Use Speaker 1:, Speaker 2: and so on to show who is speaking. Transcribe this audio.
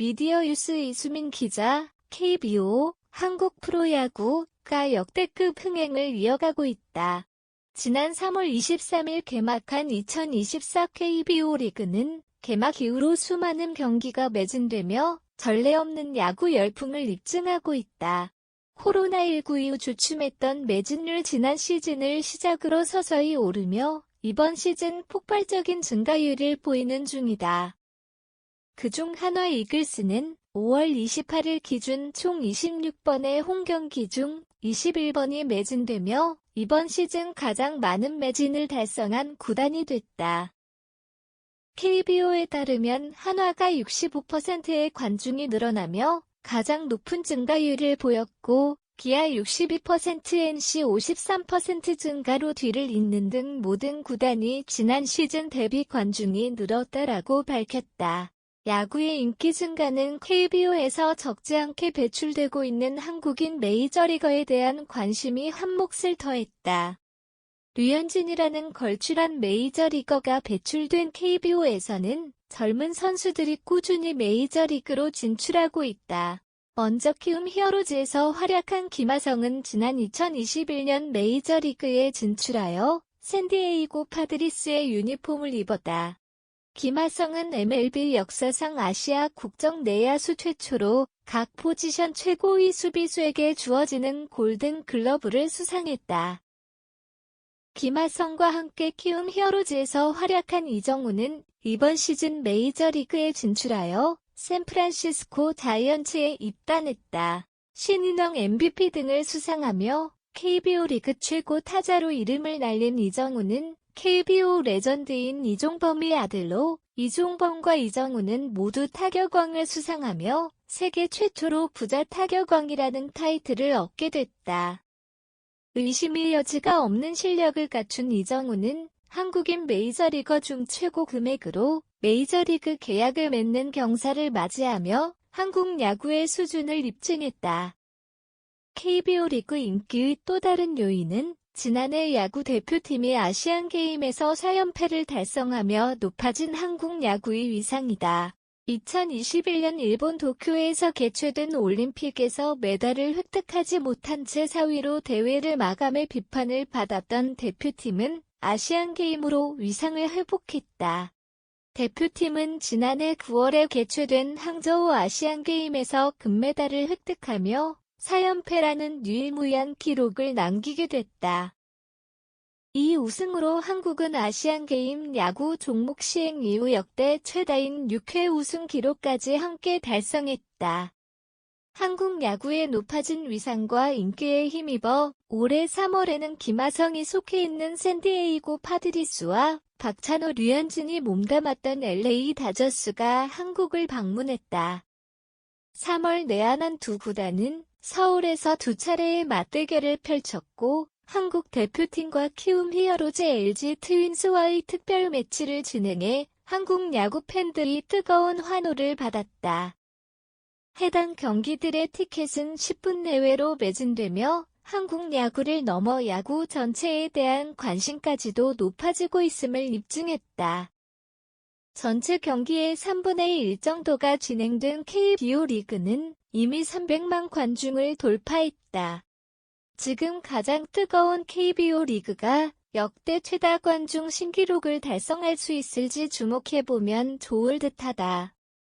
Speaker 1: 미디어 유스 이수민 기자, KBO, 한국 프로야구가 역대급 흥행을 이어가고 있다. 지난 3월 23일 개막한 2024 KBO 리그는 개막 이후로 수많은 경기가 매진되며 전례 없는 야구 열풍을 입증하고 있다. 코로나19 이후 주춤했던 매진율 지난 시즌을 시작으로 서서히 오르며 이번 시즌 폭발적인 증가율을 보이는 중이다. 그중 한화 이글스는 5월 28일 기준 총 26번의 홈경기 중 21번이 매진되며 이번 시즌 가장 많은 매진을 달성한 구단이 됐다. KBO에 따르면 한화가 65%의 관중이 늘어나며 가장 높은 증가율을 보였고 기아 62% NC 53% 증가로 뒤를 잇는 등 모든 구단이 지난 시즌 대비 관중이 늘었다라고 밝혔다. 야구의 인기 증가는 KBO에서 적지 않게 배출되고 있는 한국인 메이저리거에 대한 관심이 한 몫을 더했다. 류현진이라는 걸출한 메이저리거가 배출된 KBO에서는 젊은 선수들이 꾸준히 메이저리그로 진출하고 있다. 먼저 키움 히어로즈에서 활약한 김하성은 지난 2021년 메이저리그에 진출하여 샌디에이고 파드리스의 유니폼을 입었다. 김하성은 MLB 역사상 아시아 국적 내야수 최초로 각 포지션 최고위 수비수에게 주어지는 골든 글러브를 수상했다. 김하성과 함께 키움 히어로즈에서 활약한 이정우는 이번 시즌 메이저리그에 진출하여 샌프란시스코 자이언츠에 입단했다. 신인왕 MVP 등을 수상하며 KBO 리그 최고 타자로 이름을 날린 이정우는 KBO 레전드인 이종범의 아들로 이종범과 이정우는 모두 타격왕을 수상하며 세계 최초로 부자 타격왕이라는 타이틀을 얻게 됐다. 의심의 여지가 없는 실력을 갖춘 이정우는 한국인 메이저리거 중 최고 금액으로 메이저리그 계약을 맺는 경사를 맞이하며 한국 야구의 수준을 입증했다. KBO 리그 인기의 또 다른 요인은 지난해 야구 대표팀이 아시안 게임에서 4연패를 달성하며 높아진 한국 야구의 위상이다. 2021년 일본 도쿄에서 개최된 올림픽에서 메달을 획득하지 못한 채 4위로 대회를 마감해 비판을 받았던 대표팀은 아시안 게임으로 위상을 회복했다. 대표팀은 지난해 9월에 개최된 항저우 아시안 게임에서 금메달을 획득하며 4연패라는 유일무이한 기록을 남기게 됐다. 이 우승으로 한국은 아시안게임 야구 종목 시행 이후 역대 최다인 6회 우승 기록까지 함께 달성했다. 한국 야구의 높아진 위상과 인기에 힘입어 올해 3월에는 김하성이 속해 있는 샌디에이고 파드리스와 박찬호 류현진이 몸담았던 LA 다저스가 한국을 방문했다. 3월 내한한 두 구단은 서울에서 두 차례의 맞대결을 펼쳤고 한국 대표팀과 키움 히어로즈 LG 트윈스와의 특별 매치를 진행해 한국 야구 팬들이 뜨거운 환호를 받았다. 해당 경기들의 티켓은 10분 내외로 매진되며 한국 야구를 넘어 야구 전체에 대한 관심까지도 높아지고 있음을 입증했다. 전체 경기의 3분의 1 정도가 진행된 KBO 리그는 이미 300만 관중을 돌파했다. 지금 가장 뜨거운 KBO 리그가 역대 최다 관중 신기록을 달성할 수 있을지 주목해보면 좋을 듯하다.